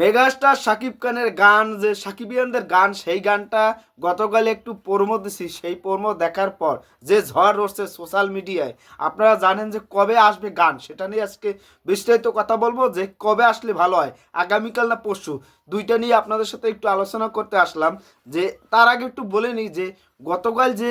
Megastar Shakib খানের গান, যে সাকিবিয়ানদের গান, সেই গানটা গতকাল একটু প্রমো দিছি, সেই প্রমো দেখার পর যে ঝড় উঠছে সোশ্যাল মিডিয়ায়, আপনারা জানেন যে কবে আসবে গান? সেটা নিয়ে আজকে বিস্তারিত কথা বলব যে কবে আসলে ভালো হয়, আগামীকাল না পরশু। দুইটা নিয়ে আপনাদের সাথে একটু আলোচনা করতে আসলাম, যে তার আগে একটু বলে নিই যে গতকাল যে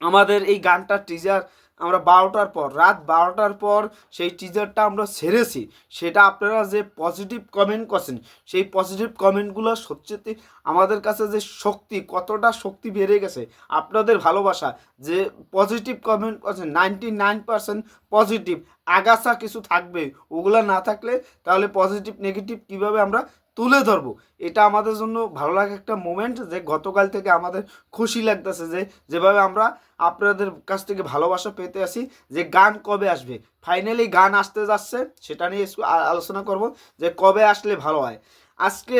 আমাদের এই গানটার টিজার আমরা বারোটার পর, রাত বারোটার পর সেই টিজারটা আমরা ছেড়েছি। সেটা আপনারা যে পজিটিভ কমেন্ট করছেন, সেই পজিটিভ কমেন্টগুলো সত্যি আমাদের কাছে যে শক্তি, কতটা শক্তি বেড়ে গেছে, আপনাদের ভালোবাসা, যে পজিটিভ কমেন্ট করছেন নাইনটি নাইন পার্সেন্ট পজিটিভ আগাছা কিছু থাকবে, ওগুলো না থাকলে তাহলে পজিটিভ নেগেটিভ কীভাবে আমরা তুলে ধরবো। এটা আমাদের জন্য ভালো লাগা একটা মোমেন্ট যে গতকাল থেকে আমাদের খুশি লাগতেছে যে, যেভাবে আমরা আপনাদের কাছ থেকে ভালোবাসা পেতে আসি যে, গান কবে আসবে? ফাইনালি গান আসতে যাচ্ছে, সেটা নিয়ে আলোচনা করব যে, কবে আসলে ভালো হয়। আজকে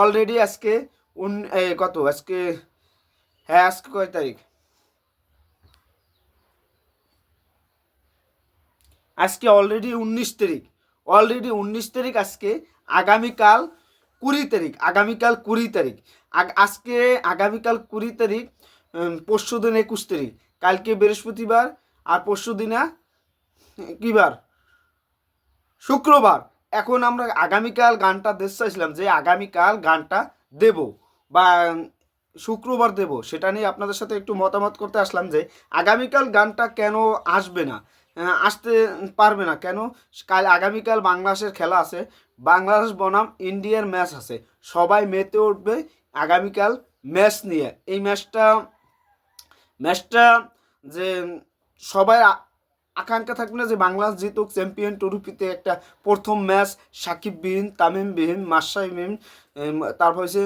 অলরেডি আজকে উন কত? আজকে হ্যাঁ আজকে কয় তারিখ? আজকে অলরেডি উনিশ তারিখ। অলরেডি উনিশ তারিখ আজকে, আগামীকাল কুড়ি তারিখ, আগামীকাল কুড়ি তারিখ। আজকে আগামীকাল কুড়ি তারিখ পরশু দিন একুশ তারিখ। কালকে বৃহস্পতিবার আর পরশু দিনা কী বার? শুক্রবার। এখন আমরা আগামীকাল গানটা দেখতে চাইছিলাম যে আগামীকাল গানটা দেব বা শুক্রবার দেব। সেটা নিয়ে আপনাদের সাথে একটু মতামত করতে আসলাম যে আগামীকাল গানটা কেন আসবে না? আসতে পারবে না। কেন? কাল আগামীকাল বাংলাদেশের খেলা আছে। বাংলাদেশ বনাম ইন্ডিয়ার ম্যাচ আছে। সবাই মেতে উঠবে আগামীকাল ম্যাচ নিয়ে। এই ম্যাচটা ম্যাচটা যে সবাই আকাঙ্ক্ষা থাকবে না যে বাংলাদেশ জিতুক চ্যাম্পিয়ন ট্রফিতে একটা প্রথম ম্যাচ সাকিব বিহীন তামিম বিহীন মাসাই বিহীন তারপর হচ্ছে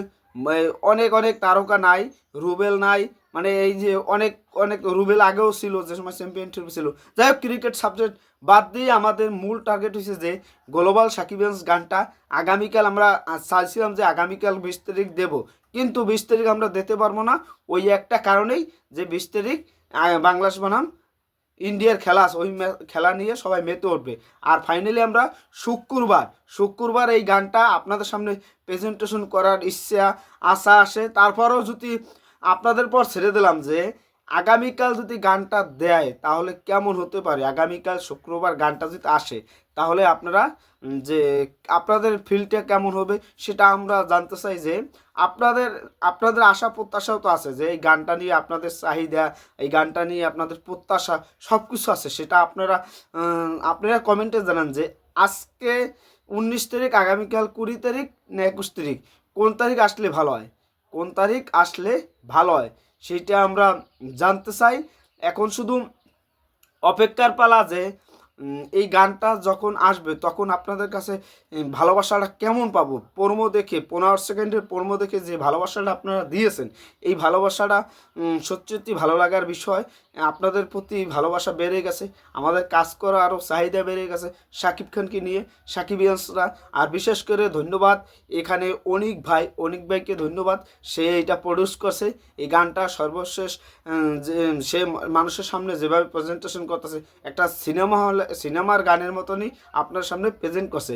অনেক অনেক তারকা নাই, রুবেল নাই মানে এই যে অনেক অনেক রুবেল আগেও ছিল, যে সময় চ্যাম্পিয়ন ছিল। যাই হোক ক্রিকেট সাবজেক্ট বাদ দিয়ে আমাদের মূল টার্গেট হচ্ছে যে গ্লোবাল সাকিবেন্স গানটা। আগামীকাল আমরা চাইছিলাম যে আগামীকাল বিশ তারিখ দেবো। কিন্তু বিশ তারিখ আমরা দিতে পারব না। ওই একটা কারণেই যে বিশ তারিখ বাংলাদেশ বনাম ইন্ডিয়ার খেলা ওই খেলা নিয়ে সবাই মেতে উঠবে। আর ফাইনালি আমরা শুক্রবার শুক্রবার এই গানটা আপনাদের সামনে প্রেজেন্টেশন করার ইচ্ছা, আশা আসে। তারপরেও যদি আপনাদের পর ছেড়ে দিলাম যে, আগামীকাল যদি গানটা দেয়, তাহলে কেমন হতে পারে? আগামীকাল শুক্রবার গানটা যদি আসে, তাহলে আপনারা যে, আপনাদের ফিলটা কেমন হবে, সেটা আমরা জানতে চাই যে, আপনাদের আপনাদের আশা প্রত্যাশাও তো আছে যে, এই গানটা নিয়ে আপনাদের চাহিদা, এই গানটা নিয়ে আপনাদের প্রত্যাশা সব কিছু আছে। সেটা আপনারা আপনারা কমেন্টে জানান যে, আজকে উনিশ তারিখ, আগামীকাল কুড়ি তারিখ না একুশ তারিখ? কোন তারিখ আসলে ভালো হয়? কোন তারিখ আসলে ভালো হয় সেটা আমরা জানতে চাই। এখন শুধু অপেক্ষার পালা যে এই গানটা যখন আসবে, তখন আপনাদের কাছে ভালোবাসাটা কেমন পাবো? পর্ম দেখে, পনেরো সেকেন্ডের পর্ম দেখে যে ভালোবাসাটা আপনারা দিয়েছেন, এই ভালোবাসাটা সত্যি ভালো লাগার বিষয়। আপনাদের প্রতি ভালোবাসা বেড়ে গেছে, আমাদের কাজ করা আরও চাহিদা বেড়ে গেছে, সাকিব খানকে নিয়ে। সাকিবিয়ান্সরা আর বিশেষ করে ধন্যবাদ, এখানে অনিক ভাই, অনিক ভাইকে ধন্যবাদ, সে এটা প্রডিউস করছে। এই গানটা সর্বশেষ যে, সে মানুষের সামনে যেভাবে প্রেজেন্টেশন করতেছে, একটা সিনেমা হলে সিনেমার গানের মতনই আপনার সামনে প্রেজেন্ট করছে।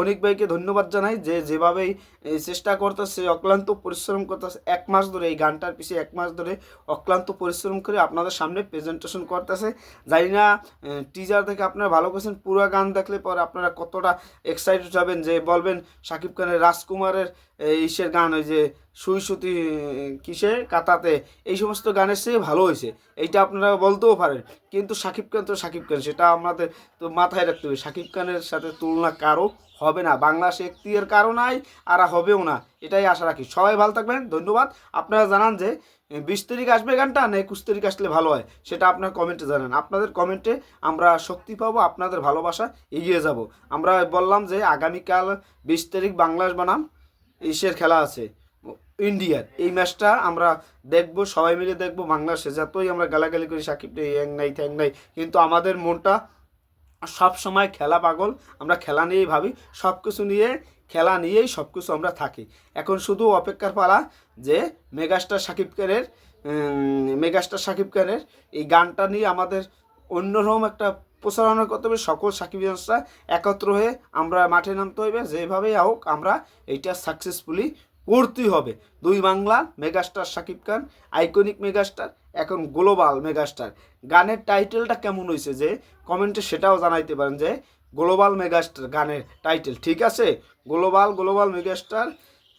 অনিক ভাইকে ধন্যবাদ জানাই যে যেভাবেই চেষ্টা করতেছে অক্লান্ত পরিশ্রম করতেছে। এক মাস ধরে, এই গানটার পিছিয়ে এক মাস ধরে অক্লান্ত পরিশ্রম করে আপনাদের সামনে প্রেজেন্টেশন করতেছে। জানি না টিজার দেখে আপনারা ভালো করছেন, পুরো গান দেখলে পরে আপনারা কতটা এক্সাইটেড হবেন যে বলবেন শাকিব খানের, রাজকুমারের ইসের গান, ওই যে সুই সুতি কিসে? কাতাতে। এই সমস্ত গানের চেয়ে ভালো হয়েছে। এইটা আপনারা বলতেও পারেন। কিন্তু শাকিব খান তো শাকিব খান, সেটা আমাদের তো মাথায় রাখতে হবে। শাকিব খানের সাথে তুলনা কারও হবে না। বাংলাদেশে একটির কারও নাই, আর হবেও না। এটাই আশা রাখি। সবাই ভালো থাকবেন। ধন্যবাদ। আপনারা জানান যে, বিশ তারিখ আসবে গানটা না একুশ তারিখ আসলে ভালো হয়? সেটা আপনার কমেন্টে জানান। আপনাদের কমেন্টে আমরা শক্তি পাবো, আপনাদের ভালোবাসা এগিয়ে যাব। আমরা বললাম যে, আগামীকাল বিশ তারিখ বাংলাদেশ বানাম ইসের খেলা আছে। ইন্ডিয়ার এই ম্যাচটা আমরা দেখব, সবাই মিলে দেখব বাংলাদেশে যতই আমরা গালাগালি করি, সাকিব নেই নাই থ্যাং নাই। কিন্তু আমাদের মনটা সব সময় খেলা পাগল, আমরা খেলা নিয়েই ভাবি, সব কিছু নিয়ে, খেলা নিয়েই সব কিছু আমরা থাকি। এখন শুধু অপেক্ষার পালা যে মেগাস্টার সাকিব খানের মেগাস্টার সাকিব খানের এই গানটা নিয়ে আমাদের অন্যরকম একটা প্রচারণা করতে হবে। সকল সাকিব ফ্যান্সরা একত্র হয়ে আমরা মাঠে নামতে হইবে, যেভাবেই হোক আমরা এইটা সাকসেসফুলি করতেই হবে। দুই Bangla megastar Shakib Khan, iconic megastar, এখন গ্লোবাল মেগাস্টার। গানের টাইটেলটা কেমন হয়েছে যে, কমেন্টে সেটাও জানাইতে পারেন যে, গ্লোবাল মেগাস্টার গানের টাইটেল, ঠিক আছে? গ্লোবাল গ্লোবাল মেগাস্টার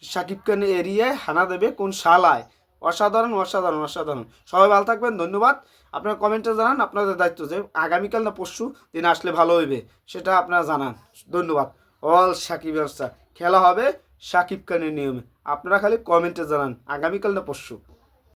শাকিব খানের এরিয়ায় হানা দেবে কোন শালায়? অসাধারণ অসাধারণ অসাধারণ। সবাই ভালো থাকবেন, ধন্যবাদ। আপনারা কমেন্টে জানান আপনাদের দায়িত্ব যে, আগামীকাল না পরশু দিন আসলে ভালো হইবে, সেটা আপনারা জানান। ধন্যবাদ। অল সাকিব ব্যবস্থা খেলা হবে সাকিব খানের নিয়মে। আপনারা খালি কমেন্টে জানান আগামীকাল না পরশু।